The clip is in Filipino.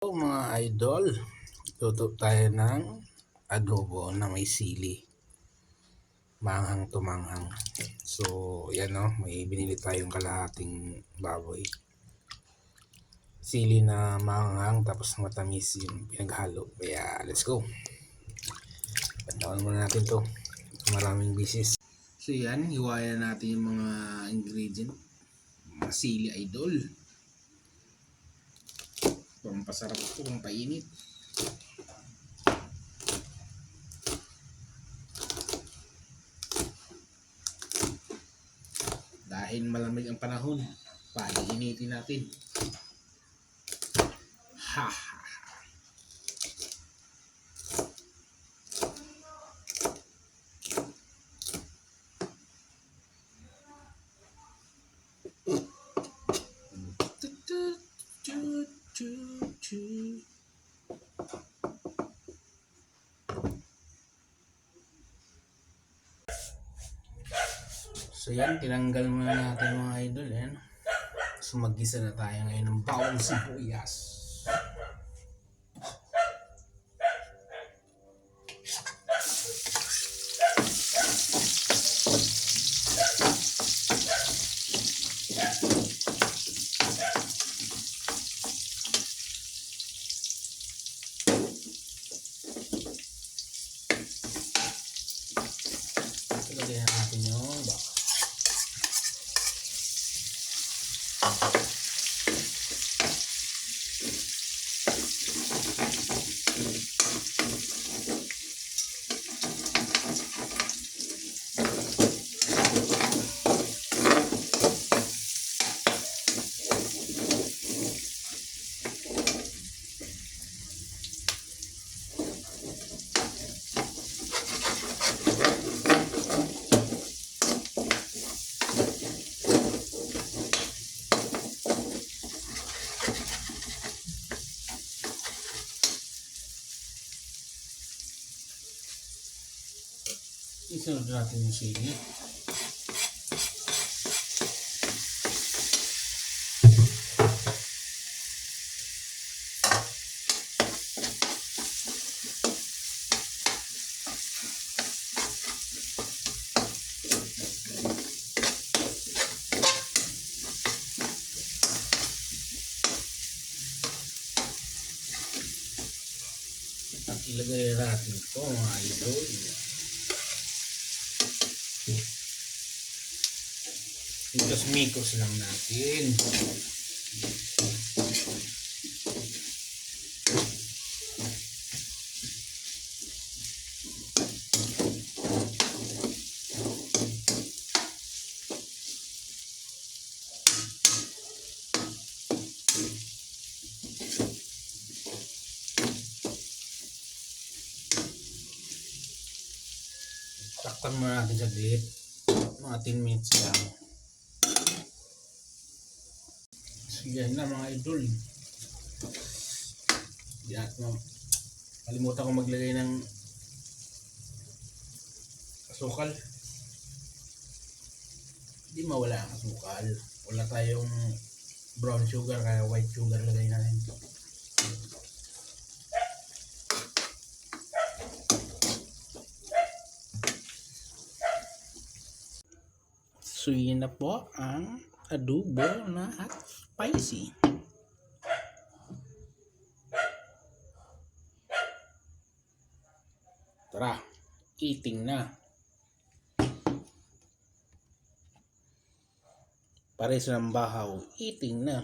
So, mga idol, luto tayo ng adobo na may sili. Manghang tumanghang. So, yan o, may binili tayong kalahating baboy. Sili na manghang tapos matamis yung pinaghalo. Kaya, let's go. Pantawan muna natin to. Maraming dishes. So, yan, hiwayan natin yung mga ingredient. Mga sili idol. Pampasarap ito, pampainit. Dahil malamig ang panahon, painitin natin. Ha ha So yan, tinanggal muna natin mga idol. Yan. So mag-gisa na tayo ngayon ng bawang sibuyas. Isunod natin yung sili. Ilagay natin ito mga idol. Mikos mikos lang natin. Takpan muna natin saglit. Mga 10 minutes lang. So yan na mga idol. Yan, no. Kalimutan ko maglagay ng asukal. Hindi mawala ang asukal. Wala tayong brown sugar kaya white sugar lagay natin. So yun na po ang adobo na hot spicy. Tara, eating na. Pares ng bahaw, eating na.